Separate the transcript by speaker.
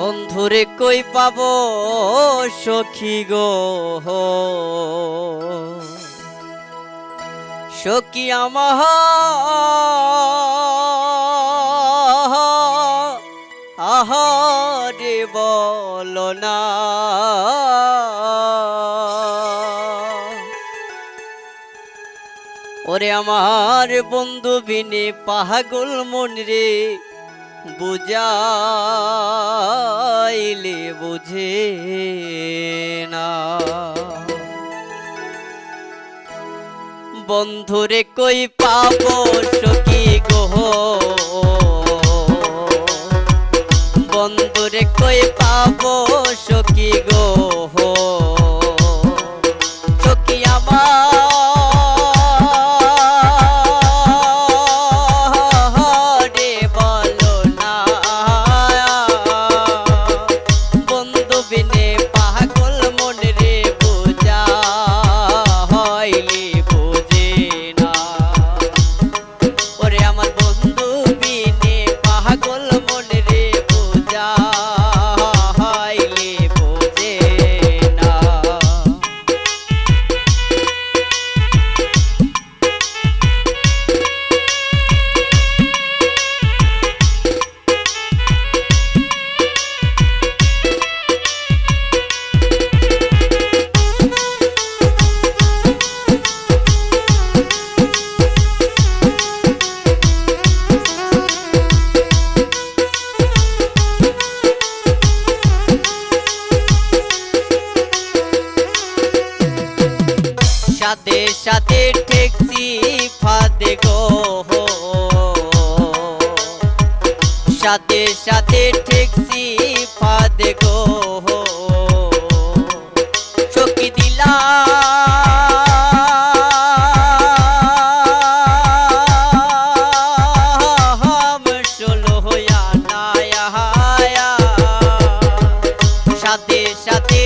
Speaker 1: বন্ধুরে কই পাব সখী গো? সখী আমার আহারে বল না। ওরে আমার বন্ধু বিনে পাহাগল মন রে বুঝাইলে বুঝে না। বন্ধুরে কই পাব সখী গোহ? বন্ধুরে কই পাব সখী গোহ? সাথে সাথে ঠেকছি ফাদে গো। সাথে সাথে ঠেকছি ফাদে গো। চকি দিলা সাথে সাথে